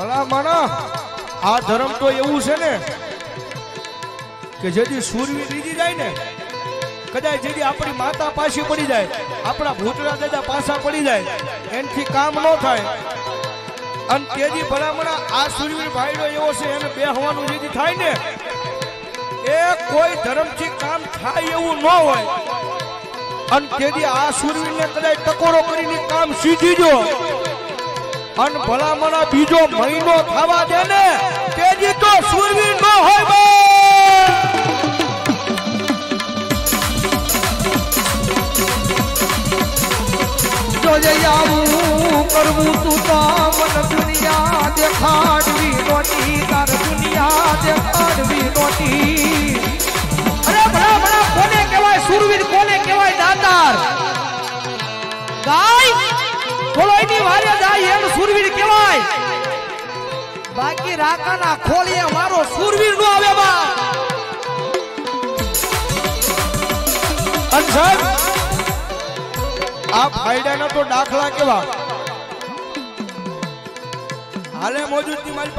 ભલા માણા આ ધર્મ તો એવું છે ને કે જેથી સૂરવી બીજી જાય ને, કદાચ જેથી આપણી માતા પાછી પડી જાય, આપણા ભૂતરા દાદા પાછા પડી જાય, એનથી કામ ન થાય. અને તેજી ભલામણા આ સૂરવીર ભાઈડો એવો છે, એને બે હવાનું જેથી થાય ને, એ કોઈ ધર્મથી કામ થાય એવું ન હોય. અને તેથી આ સૂરવીરને કદાચ ટકોરો કરીને કામ સીધી જો અને ભલામણા બીજો મહિનો થવા દે ને તેજી તો સુરવીર નો હોય બા. જોજે આવું કરવું તું તો મન દુનિયા દેખાડવી નોટી તાર દુનિયા દેખાડવી નોટી બાકી રાકાના ખોલીએ મારો સુરવીર નો આવે બા અને સાહેબ આ ફાયદાના તો દાખલા કેવા. હાલે મોજૂદની મારી પાસે